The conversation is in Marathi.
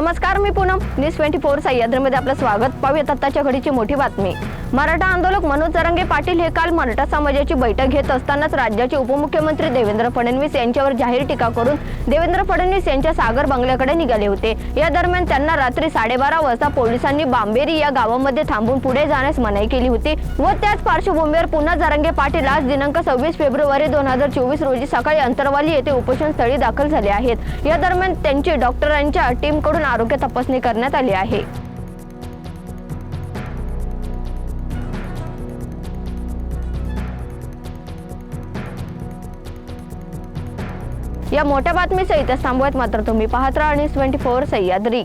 नमस्कार मी पूनम. न्यूज ट्वेंटी फोर सह्याद्रीमध्ये आपलं स्वागत. पाहूयात आत्ताच्या घडीची मोठी बातमी. मराठा आंदोलक मनोज जरंगे पाटील हे काल मराठा समाजाची बैठक घेत असतानाच राज्याचे उपमुख्यमंत्री देवेंद्र फडणवीस यांच्यावर जाहीर टीका करून देवेंद्र फडणवीस यांच्या सागर बंगल्याकडे निघाले होते. या दरम्यान त्यांना रात्री साडेबारा वाजता पोलिसांनी बांबेरी या गावामध्ये थांबून पुढे जाण्यास मनाई केली होती व त्याच पार्श्वभूमीवर पुन्हा जरंगे पाटील आज दिनांक सव्वीस फेब्रुवारी दोन हजार चोवीस रोजी सकाळी अंतरवाली येथे उपोषण स्थळी दाखल झाले आहेत. या दरम्यान त्यांची डॉक्टरांच्या टीमकडून आरोग्य तपासणी करण्यात आली आहे. या मोठ्या बातमीसहित थांबवत मात्र तुम्ही पाहत राहा न्यूज ट्वेंटी फोर सह्याद्री.